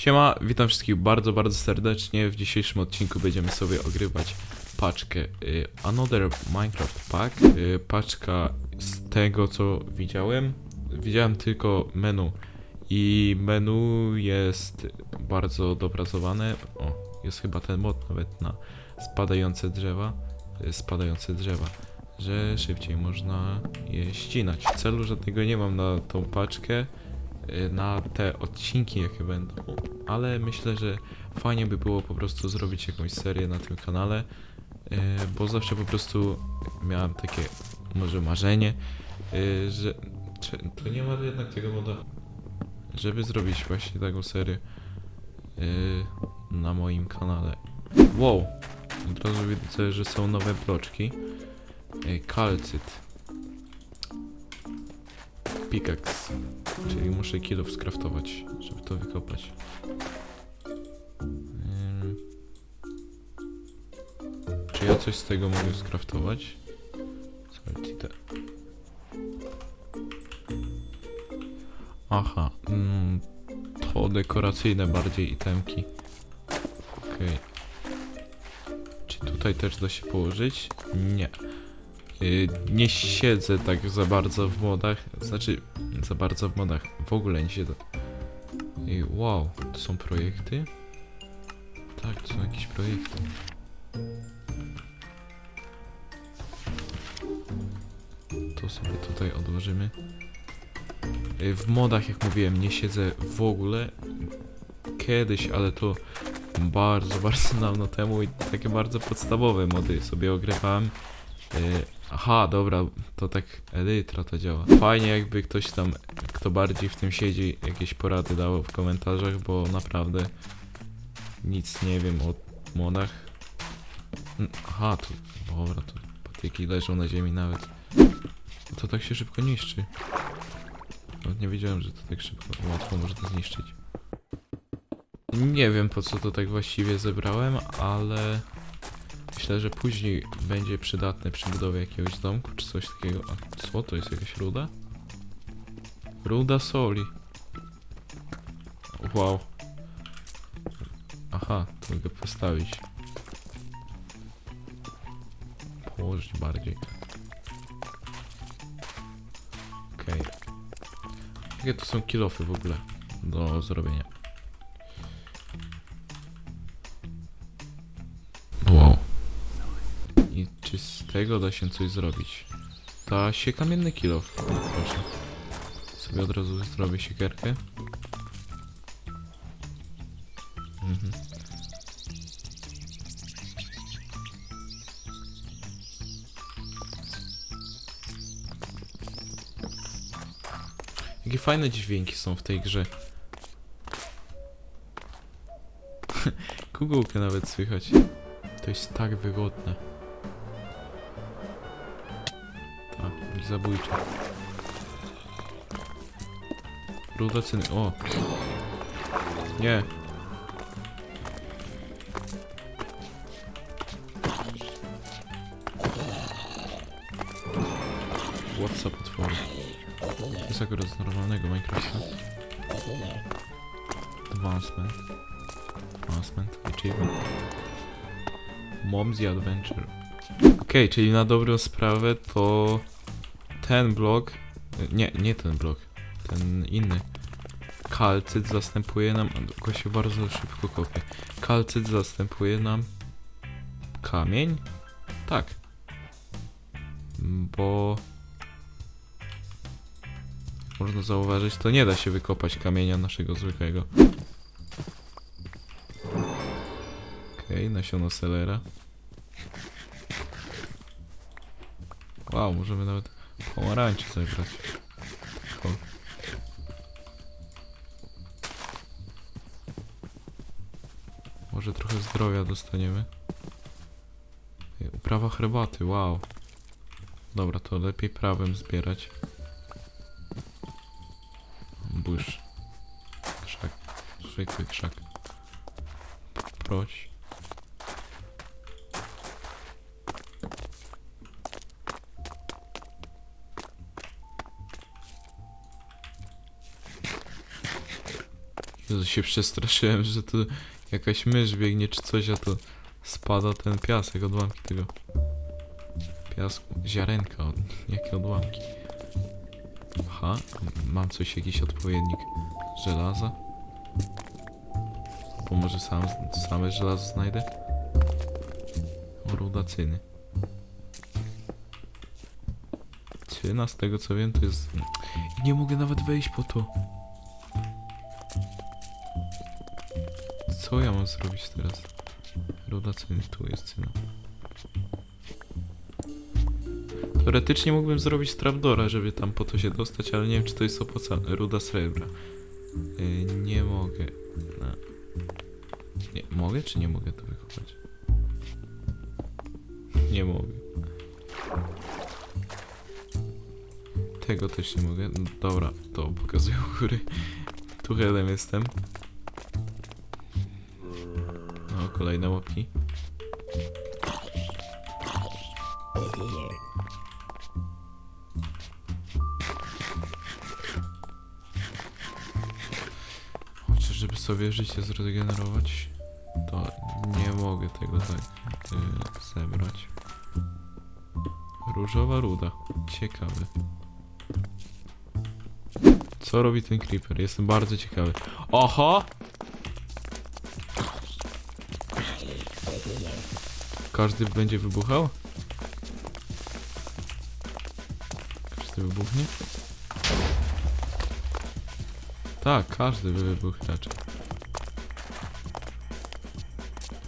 Siema, witam wszystkich bardzo, bardzo serdecznie. W dzisiejszym odcinku będziemy sobie ogrywać paczkę y, Another Minecraft Pack. Y, paczka z tego co widziałem, widziałem tylko menu i menu jest bardzo dopracowane. O, jest chyba ten mod nawet na spadające drzewa, y, spadające drzewa, że szybciej można je ścinać. Celu żadnego nie mam na tą paczkę na te odcinki jakie będą, ale myślę, że fajnie by było po prostu zrobić jakąś serię na tym kanale, y, bo zawsze po prostu miałem takie może marzenie, y, że czy, to nie ma jednak tego moda, żeby zrobić właśnie taką serię y, na moim kanale. Wow, od razu widzę, że są nowe bloczki. Y, Kalcyt. Pickaxe. Czyli muszę kilo skraftować, żeby to wykopać. Ym. Czy ja coś z tego mogę skraftować? Aha, mm, to dekoracyjne bardziej itemki. Okej. Czy tutaj też da się położyć? Nie. Y, nie siedzę tak za bardzo w modach, znaczy za bardzo w modach, w ogóle nie siedzę. I wow, to są projekty? Tak, to są jakieś projekty. To sobie tutaj odłożymy. Y, W modach, jak mówiłem, nie siedzę w ogóle. Kiedyś, ale to bardzo, bardzo dawno temu i takie bardzo podstawowe mody sobie ogrywałem. Y, Aha, dobra, to tak Elytra to działa. Fajnie jakby ktoś tam, kto bardziej w tym siedzi, jakieś porady dał w komentarzach, bo naprawdę nic nie wiem o modach. Aha, tu, dobra, tu patyki leżą na ziemi nawet. To tak się szybko niszczy. Nawet nie wiedziałem, że to tak szybko, łatwo można zniszczyć. Nie wiem po co to tak właściwie zebrałem, ale myślę, że później będzie przydatne przy budowie jakiegoś domku czy coś takiego. A co to jest jakaś ruda? Ruda soli. Wow. Aha, to mogę postawić. Położyć bardziej. Okej. Jakie to są kilofy w ogóle do zrobienia? Tego da się coś zrobić? Da się kamienny kilof. Proszę. Sobie od razu zrobię siekierkę. Mhm. Jakie fajne dźwięki są w tej grze. Kukułkę nawet słychać. To jest tak wygodne. Zabójcze. Ruda cyny. O! Nie! Łapca potworu. To jest akurat normalnego Minecrafta. Advancement. Advancement. Achievement. Mom's Adventure. Okej, czyli na dobrą sprawę to ten blok, nie, nie ten blok, ten inny. Kalcyt zastępuje nam, tylko się bardzo szybko kopie. Kalcyt zastępuje nam kamień? Tak. Bo można zauważyć, to nie da się wykopać kamienia naszego zwykłego. Okej, nasiono selera. Wow, możemy nawet pomarańczy zebrać. Może trochę zdrowia dostaniemy. Uprawa herbaty, wow. Dobra, to lepiej prawem zbierać. Burz. Krzak. Zwykły krzak. Proć. Jezu, się przestraszyłem, że tu jakaś mysz biegnie czy coś, a to spada ten piasek, odłamki tego piasku. Ziarenka, od, jakie odłamki. Aha, mam coś, jakiś odpowiednik żelaza. Bo może sam, same żelazo znajdę? Ruda cyny. Cyna, z tego co wiem, to jest... I nie mogę nawet wejść po to. Co ja mam zrobić teraz? Cyny, tu jest cyna. Teoretycznie mógłbym zrobić trapdora, żeby tam po to się dostać, ale nie wiem czy to jest opłacalne. Ruda srebra. Yy, nie mogę. No. Nie, mogę czy nie mogę to wykopać? Nie mogę. Tego też nie mogę. Dobra, to pokazuję u góry. Tu headem jestem. Kolejne łapki. Chociaż żeby sobie życie zregenerować, to nie mogę tego tak y, zebrać. Różowa ruda. Ciekawy. Co robi ten creeper? Jestem bardzo ciekawy. Oho! Każdy będzie wybuchał? Każdy wybuchnie? Tak, każdy wybuchł raczej.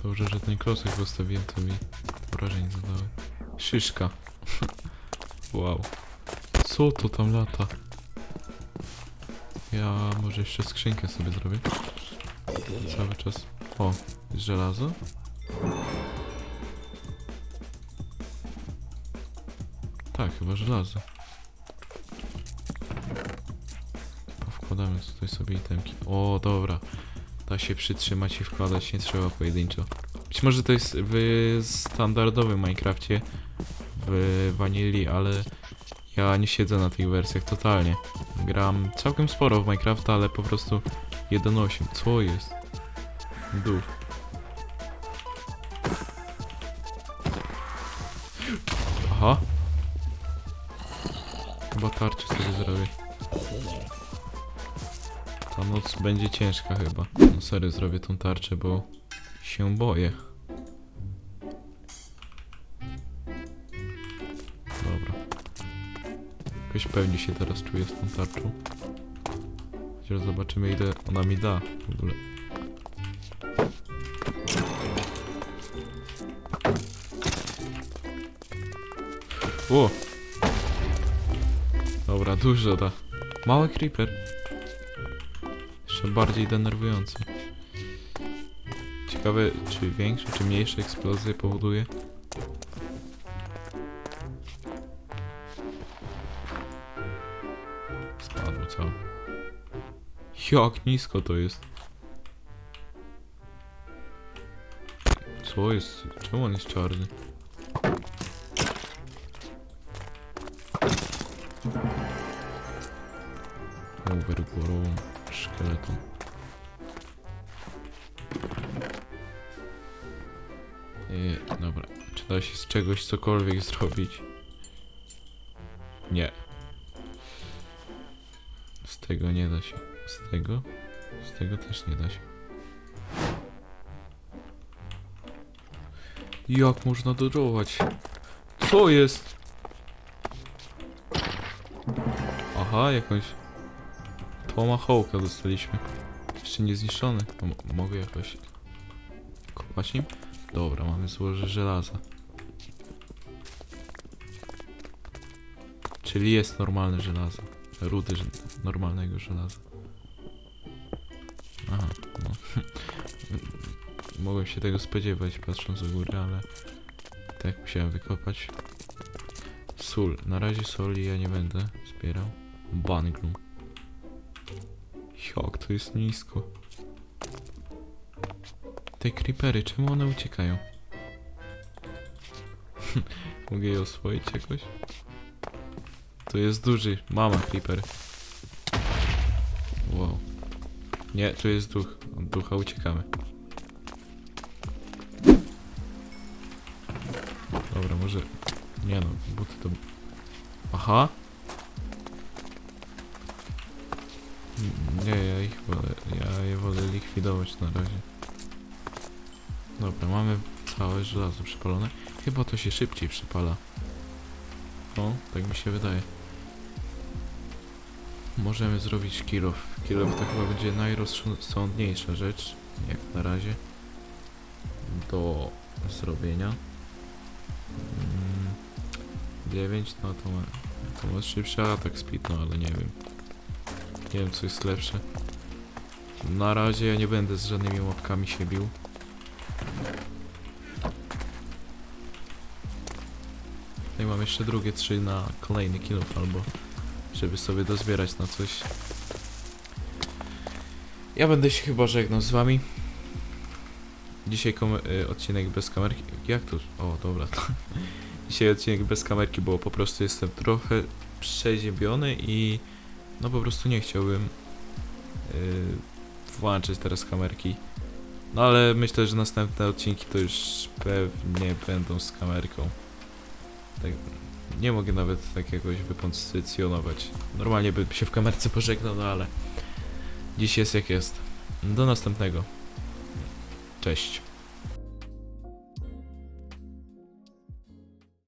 Dobrze, że ten klocek postawiłem, to mi wrażenie zadały. Szyszka. wow. Co to tam lata? Ja może jeszcze skrzynkę sobie zrobię. Cały czas. O, jest żelazo. Tak, chyba żelazo. Wkładamy tutaj sobie itemki. O, dobra. Da się przytrzymać i wkładać, nie trzeba pojedynczo. Być może to jest w standardowym Minecrafcie, w Vanilli, ale ja nie siedzę na tych wersjach totalnie. Gram całkiem sporo w Minecrafta, ale po prostu 1.8. Co jest? Dół. Aha. Chyba tarczę sobie zrobię. Ta noc będzie ciężka chyba. No serio zrobię tą tarczę, bo się boję. Dobra. Jakoś pewnie się teraz czuję z tą tarczą. Chociaż zobaczymy ile ona mi da w ogóle. O! Dobra, dużo da. Mały creeper. Jeszcze bardziej denerwujący. Ciekawe, czy większe, czy mniejsze eksplozje powoduje? Spadło całe. Jak nisko to jest? Co jest? Czemu on jest czarny? Overgrown szkieleton. Yy, dobra. Czy da się z czegoś cokolwiek zrobić? Nie. Z tego nie da się. Z tego? Z tego też nie da się. Jak można dodżować? Co jest? Aha, jakąś Tomahawka dostaliśmy. Jeszcze nie zniszczony. Mogę jakoś kopać nim? Dobra, mamy złoże żelaza. Czyli jest normalne żelazo. Rudy normalnego żelaza. Aha, no. Mogłem się tego spodziewać patrząc z góry, ale tak musiałem wykopać. Sól. Na razie soli ja nie będę zbierał. Banglum. Jak to jest nisko. Te creepery, czemu one uciekają? Mogę je oswoić jakoś? To jest duży, mama creeper. Wow. Nie, tu jest duch. Od ducha uciekamy. Dobra, może... Nie no, buty to... Aha! Nie, ja ich wolę... Ja je wolę likwidować na razie. Dobra, mamy całe żelazo przypalone. Chyba to się szybciej przypala. O, tak mi się wydaje. Możemy zrobić kill-off. Kill-off to chyba będzie najrozsądniejsza rzecz, jak na razie, do zrobienia. Mm, 9, no to ma, to ma szybszy atak speed, no ale nie wiem. Nie wiem co jest lepsze. Na razie ja nie będę z żadnymi mopkami się bił. No i mam jeszcze drugie trzy na kolejny kill-off albo żeby sobie dozbierać na coś. Ja będę się chyba żegnał z wami. Dzisiaj y, odcinek bez kamerki. Jak to? O, dobra. Dzisiaj odcinek bez kamerki, bo po prostu jestem trochę przeziębiony i no po prostu nie chciałbym y, włączyć teraz kamerki. No ale myślę, że następne odcinki to już pewnie będą z kamerką. Tak, nie mogę nawet tak jakoś wypozycjonować. Normalnie bym się w kamerce pożegnał, no ale dziś jest jak jest. Do następnego. Cześć.